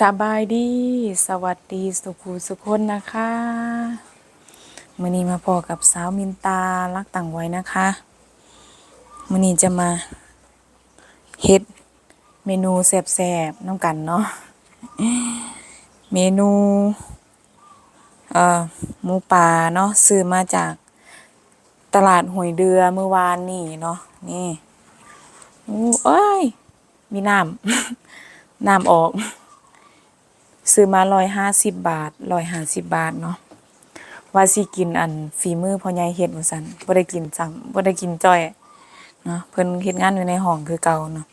สบายดี สวัสดีสุขูสุคนนะคะมื่อนี้มาพอกับสาวมินตารักต่างไว้นะคะมื่อนี้จะมาเฮ็ดเมนูแซ่บๆน้ำกันเนาะเมนูเอ่อหมูป่าเนาะซื้อมาจากตลาดหวยเดือเมื่อวานนี่เนาะนี่อู้เอ้ย มีน้ำน้ำออก ซื้อมาร้อยห้าสิบบาทร้อยห้าสิบบาทเนาะว่าสิกินอันฝีมือพ่อใหญ่เฮ็ดว่าซั่นบ่ได้กินซ้ำบ่ได้กินจ้อยเนาะเพิ่นเฮ็ดงานอยู่ในห้องคือเก่าเนาะ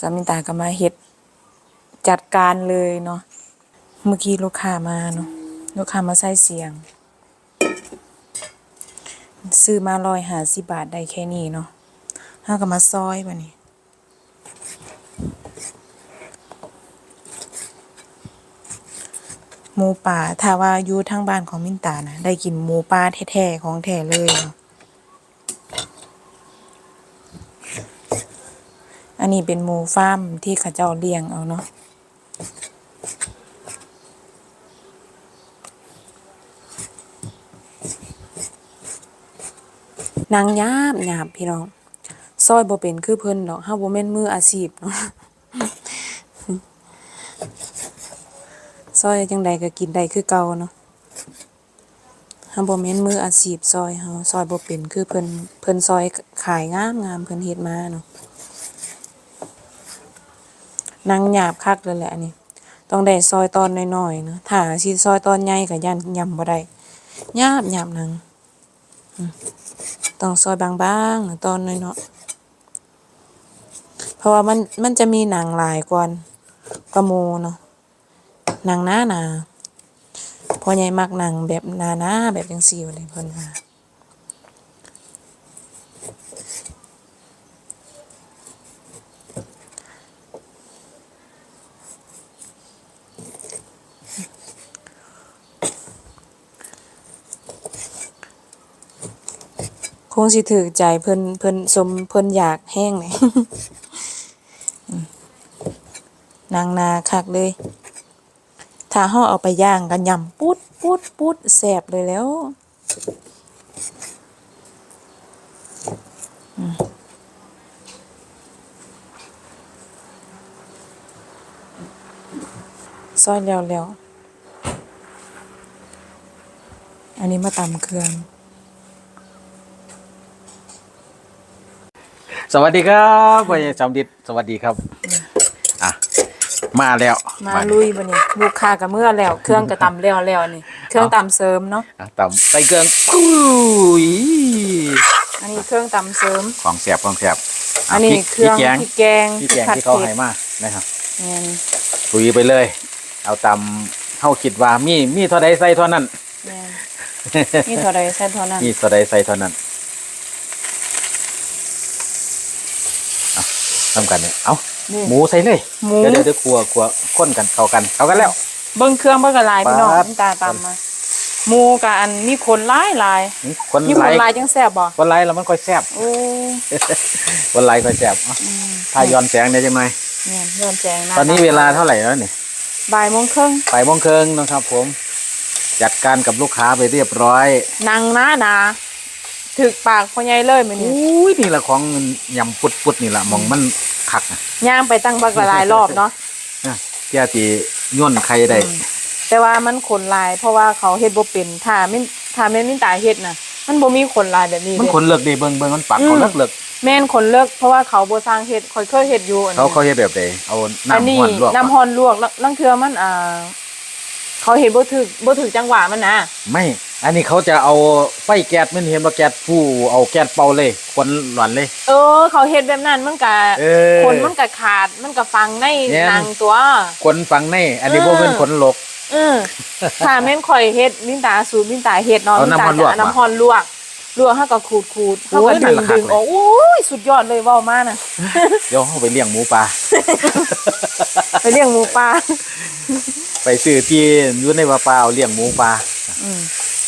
สามินตาก็มาเฮ็ดจัดการเลยเนาะเมื่อกี้ลูกค้ามาเนาะลูกค้ามาใส่เสียง ซื้อมาร้อยห้าสิบบาทได้แค่นี้เนาะเฮาก็มาซอยบัดนี้ หมูป่าถ้าว่าอยู่ทางบ้านของมินตานะได้กินหมูป่าแท้ๆของแท้เลยเนาะอันนี้เป็นหมูฟาร์มที่เขาเจ้าเลี้ยงเอาเนาะนางยาบหยาบพี่น้องซอยบ่เป็นคือเพิ่นดอกเฮาบ่แม่นมืออาชีพเนาะ ซอยจังใดก็กินได้คือเก่าเนาะเฮาบ่แม่นมืออาชีพซอยเฮาซอยบ่เป็นคือเพิ่นเพิ่นซอยขายงามงามเพิ่นเฮ็ดมาเนาะนางหยาบคักเลยแหละอันนี้ ต้องได้ซอยตอนน้อยๆเนาะถ้าสิซอยตอนใหญ่ก็ย่านยำบ่ได้หยาบหยาบนางต้องซอยบางๆตอนน้อยๆเพราะว่ามันมันจะมีหนังหลายกว่ากว่าหมูเนาะ นังหน้าหนาพ่อใหญ่มักนังแบบนาหนาแบบจังซี่ว่าเลยเพิ่นว่าคงสิถือใจเพิ่นเพิ่นสมเพิ่นอยากแห้งเลยอืมนางนาคักเลย ถ้าห่อเอาไปย่างกันยำปุ๊ดปุ๊ดปุ๊ดแสบเลยแล้วซอยแล้วแล้ว อันนี้มาตำเครื่อง สวัสดีครับพ่อใหญ่จำดิดสวัสดีครับ มาแล้วมาบัดลุยบันนี้ลูกค้ากับเมื่อแล้ว เครื่องก็ตำแล้วแล้วนี่ เครื่องตำเสริมเนาะอะตำใส่เครื่องอุ้ยอันนี้เครื่องตำเสริมของแสบของแสบะอันนี้พริกเครื่องพริกแกงพริกแกงพริกแกงผัดที่เขาผ็ดให้มานะครับแม่นปุยไปเลย เอาตำเข้าคิดว่ามีมีเท่าใดใส่เท่านั้นแม่นนี่เท่าใดใส่เท่านั้นมีเท่าใดใส่เท่านั้นเอา ทำกันเนี่ยเอานี่ หมูใส่เลยหมู เดี๋ยวเดี๋ยวเดี๋ยวครัวครัวข้นกันเข้ากันเข้ากันแล้ว เบิ่งเครื่องเบิ่งกระลายพี่น้องปั๊บ น้ำตาตำมาหมูกับอันมีคนหลายหลายนี่คนมีคไลนค์หลายจังแซ่บบ่คนไลค์แล้วมันค่อยแซ่บโอ้คนไลค์ค่อยแซ่บเอาอืมถ้าย้อนแสงเนี่ยจังไหมเนี่ยย้อนแจงหาตอนนี้เวลาเท่าไหร่แล้วเนี่ยบ่ายโมงครึ่งไปโมงครึ่งนะครับ ผม จัดการกับลูกค้าไปเรียบร้อยนั่งหน้าหนา ถึกปากพ่อใหญ่เลยมื้อนี้อุ้ยนี่แหละของยำปุดปุดๆนี่แหละมองมันขักนะย่างไปตั้งบักละลายรอบเนาะนะเจ้าตีย่นใครได้อืมแต่ว่ามันขนลายเพราะว่าเขาเฮ็ดบ่เป็นถ้าไม่ถ้าแม่นมินตาเฮ็ดน่ะ มันบ่มีขนลายแบบนี้มันเด้ขนเลิกดีเบิ่งเบิ่งมันปักอืมเขาเลิกเลิกแม่นขนเลิกเพราะว่าเขาบ่สร้างเฮ็ดค่อยเคยเฮ็ดอยู่อันเขานี้เขาเฮ็ดแบบใดเอาอันน้ำนี้ห้อนลวกน้ำฮอนลวกแล้วลังเทื่อมันอ่าเขาเฮ็ดบ่ถึกบ่ถึกจังหวะมันนะไม่ อันนี้เขาจะเอาไฟแก๊สมันเห็นว่าแก๊สผู้เอาแก๊สเป่าเลยควันหลอนเลย เออ เขาเฮ็ดแบบนั้นมันก็เออ คนมันก็ขาดมันก็ฟังในแม่น หนังตัวขนฝังใน อันนี้เออ บ่เป็นขนหลก เออถ้าแม่นข่อยเฮ็ดมินตาสูตรมินตาเฮ็ดเนาะเอามินน้ำตาร้อนลวกจะเอาน้ำฮอนลวกลวกเฮาก็ขูดขูดเฮาโอ้ก็ยนั่ดึนงล่ะครับดึงออกโอ้ยสุดยอดเลยเว้ามาน่ะ เดี๋ยวเขาไปเลี้ยงหมูปลาไปเลี้ยงหมูป่าไปซื้อที่อยู่ในว่าปลาเอาเลี้ยงหมูปลาอืม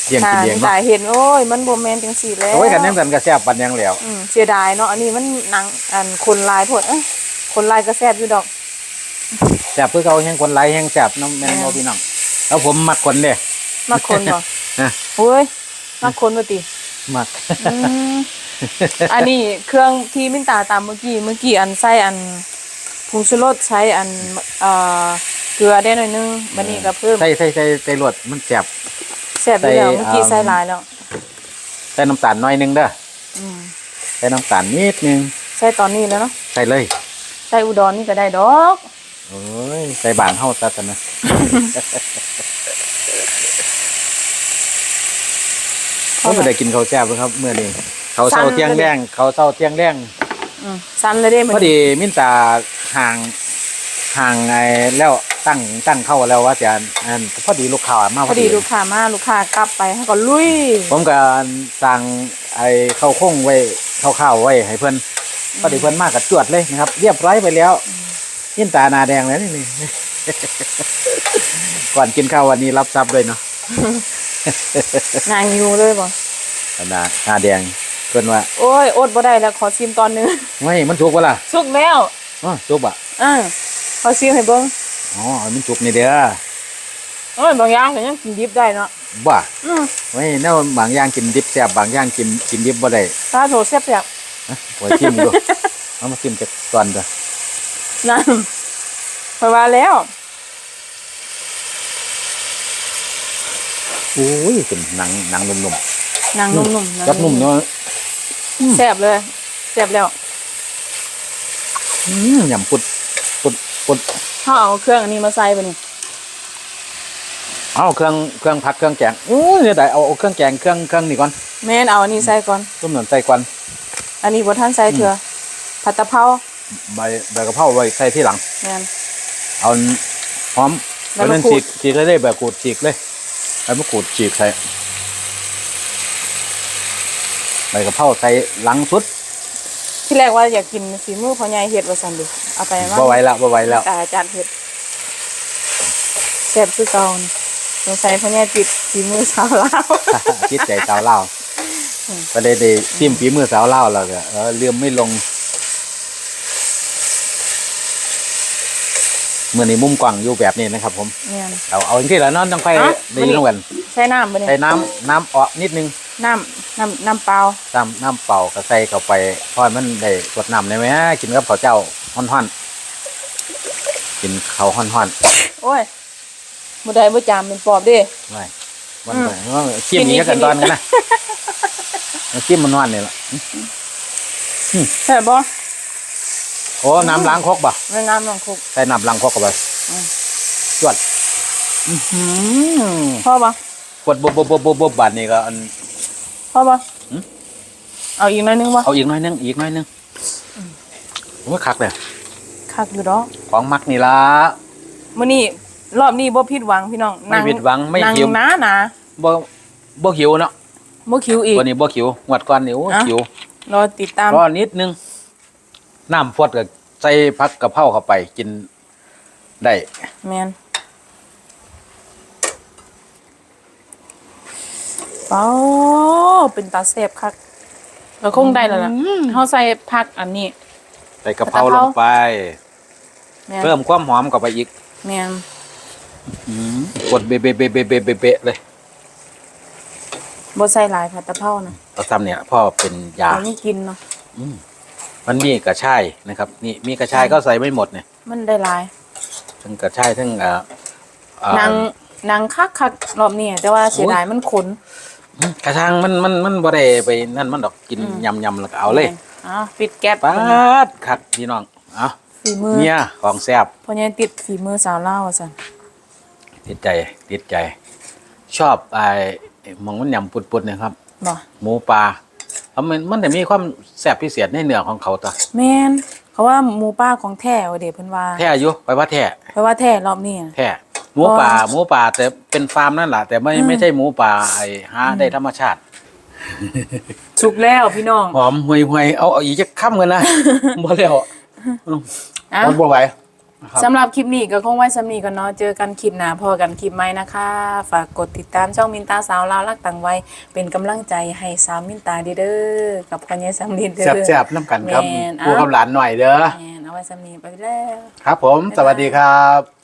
เลี้ยงถ้ากินเลี้ยงมินเนาะตาเห็นโอ้ยมันบ่แม่นจังซี่แล้วโอ้ยกันยังกันก็แซ่บปันยังแล้วอืมเสียดายเนาะอันนี้มันหนังอันคนลายโพดเอ้ยคนลายก็แซ่บอยู่ดอกแซ่บเพื่อเขาแห้งคนไหลายแห้งแซ่บน้ำแม่นบ่พี่น้องแล้วผมมักคนเด้มาคนบ่นะโอ้ยมาคนบ่ติมักอืมอันนี้เครื่องที่มินตาตามเมื่อกี้เมื่อกี้อันใส่อันผงชูรสใช้อันเอ่อเกลือได้หน่อยนึงบัดนี้ก็เพิ่มใส่ใส่ใส่ใส่รวดมันแซ่บ แซ่บอยู่แล้วใส่เมื่อกี้อ่าใส่หลายแล้วใส่น้ำตาลหน่อยหนึงเด้ออืมใส่น้ำตาลนิดนึงใส่ตอนนี้แล้วเนาะใส่เลยใส่อุดรนี่ก็ได้ดอกโอ้ยใส่บานเฮาซะกันนะเขาไม่ได้กินข้าวแซ่บเลยครับเมื่อนี้เขาวเศร้าเที่ยงแรงเขาวเศร้าเที่ยงแรงอืมสั้นเลยเด้มื้พอดีมินตาห่างห่างไงแล้ว ตั้งตั้งเข้าแล้วว่าจะอันพอดีลูกค้ามาพอดีลูกค้ามาลูกค้ากลับไปเฮาก็ลุย ผมก็สั่งไอ้ข้าวโค้งไว้ข้าวข้าวไว้ให้เพื่อนพอดีเพื่อนมากกับจวดเลยนะครับ เรียบร้อยไปแล้วมินตาหนาแดงแล้วนี่ ก่อนกินข้าววันนี้รับทรัพย์ด้วยเนาะนางอยู่เลยบ่หนาหนาแดงเพื่อนว่าโอ้ยอดบ่ได้แล้วขอชิมตอนหนึง ไม่มันจุกวะล่ะสุกแล้วอ๋อจุกอะ อ่าขอชิมให้เบิ่ง อ๋อมันจุกนี่เด้อโอ้ยบางอย่างก็ยังกินดิบได้เนาะบ้าอืมไม่แน่บางอย่างกินดิบแซ่บบางอย่างกินกินดิบบ่ได้ตาโถแซ่บนะไว้ชิมดูเอามาชิมจากก่อนเด้อๆนั่นเพราะว่าแล้วโอ้ยเป็นหนังหนังนุ่มนางๆนุ่มๆจับนุ่มเนาะแซ่บเลยแซ่บแล้วอืมยำปุดปุดปุด เฮาเอาเครื่องอันนี้มาใส่บ่นี่เอาเครื่องเครื่องผัดเครื่องแกงโอ้เนี่ยได้เอาเอาเครื่องแกงเครื่องเครื่องนี่ก่อนแม่นเอาอันนี้ใส่ก่อนต้มหน้ำใส่ก่อนอันนี้บ่ทันใส่เถื่อผัดตะเภาใบใบกะเพราไว้ใส่ที่หลังแม่นเอาหอมใบเอามะเล่นกรูฉีกฉีกเลยได้แบบกูดฉีกเลยใบมะกรูดฉีกใส่ใบกะเพราใส่หลังสุด ที่แรกว่าอยากกินฝีมือพ่อใหญ่เฮ็ดว่าซั่นดิเอาไปว่าบ่ไหวแล้วบ่ไหวแล้วตาอาจารย์เฮ็ดแซ่บคือเก่านี่สงสัยพ่อใหญ่ติดฝีมือสาวลาวจิตใจสาวเล่าวอืมก็ได้ได้ซิมฝีมือสาวเล่าวแล้วก็เออเลื่อมไม่ลงเมื่อนี้มุมกว้างอยู่แบบนี้นะครับ ผมแม่นเอาเอาอย่างที่ละเนอนต้องไปอะได้ยินกันใส่น้ำบ่นี่ใส่น้ำน้ำออกนิดนึง น้ำน้ำน้ำเปล่าน้ำน้ำเปล่าก็ใส่เข้าไปเพราะมันได้กดน้ำได้ไหมกินกับข้าวเจ้าฮ้อนๆกินข้าวฮ้อนโอ้ยบ่ได้บ่จามเป็นปอบเด้ๆไม่มันอืมก็ขี้มกินอีนี้กกันตอนกินอีกกันนะขี้มมันนอนนี่แหละใช่บ่โอ้น้ำล้างครกบ่แม่น้ำลองคลุกใส่น้ำล้างครกเข้าไปอืมจวดอื้อหือพอบ่กดบบบบบบบบบบาดนี่ก็อัน พอบ่หืมเอาอีกหน่อยนึงบ่เอาอีกหน้อยนึงอีกหน้อยนึงผมว่าคักเลยคักอยู่ดอกของมักนี่ละ มื้อนี้รอบนี้บ่ผิดหวังพี่น้องไม่ผิดหวังไม่นั่งหิว หนาหนาบ่บ่หิวเนาะบ่คิวอีก วันนี้บ่หิวงวดก่อนนี่โอ้อะ หิวรอติดตามรอนิดนึงน้ำพดกับใส่พักกะเพราเข้าไปกินได้ แม่น เป้าเป็นตาแซ่บคักก็คงได้แล้วล่ะเฮาใส่ผักอันนี้ ใส่กะเพราใส่กะเพลรางไป แม่น เพิ่มความหอมเข้าไปอีกแม่นอืมกดเบะเบะเบะเบะเบะเบะเบะเลยบ่ใส่หลายผัดตะเภานะเราทำเนี่ยพ่อเป็นยาเอานี่กินเนาะมันมีกระชายนะครับ นี่มีกระชายก็ใส่ไม่หมดเนี่ยมันได้หลายทั้งกระชายทั้งเอ่อเอ่อ นางนางคักคักรอบนี้แต่ว่าเสียดายมันขนอืม กระชางมันมันมันบ่ได้ไปนั่นมันดอกกินอืมยำยำแล้วก็เอาเลยอ่าปิดแก๊สปาดคักพี่น้องเอาฝีมือเนี่ยของแซ่บเพราะยังติดฝีมือสาวเล่าวว่าซั่นติดใจติดใจ ชอบไอ้หมองมันยำปุดๆเนะครับบ่หมูปลาเพราะมันมันจะมีความแซ่บพิเศษในเนื้อของเขาตัวแม่นเขาว่าหมูป่าของแท้ว่าเด้เพิ่นว่าแท้อยู่ไปว่าแท้เพราะว่าแท้รอบนี้อะแท้ หมูป่าอ๋อหมูป่าแต่เป็นฟาร์มนั่นแหละแต่ไม่อืมไม่ใช่หมูป่าไอ้หาได้ธรรมชาติสุกแล้วพี่น้องหอมห่วยห่วยๆเอาเอาอีกจะค่ำกันนะบ่แล้วอะมันบ่ไหวนะครับสำหรับคลิปนี้ก็คงไว้สำนี้ก่อนเนาะเจอกันคลิปหน้าพอกันคลิปใหม่นะคะ ฝากกดติดตามช่องมินตาสาวลาวรักต่างวัยเป็นกำลังใจให้สาวมินตาเด้อกับพ่อใหญ่สำลิดเด้อแซ่บๆน้ำกันครับแม่นปูกับหลานหน่อยเด้อแม่นเอาไว้สำนีไปแล้วครับผม สวัสดีครับ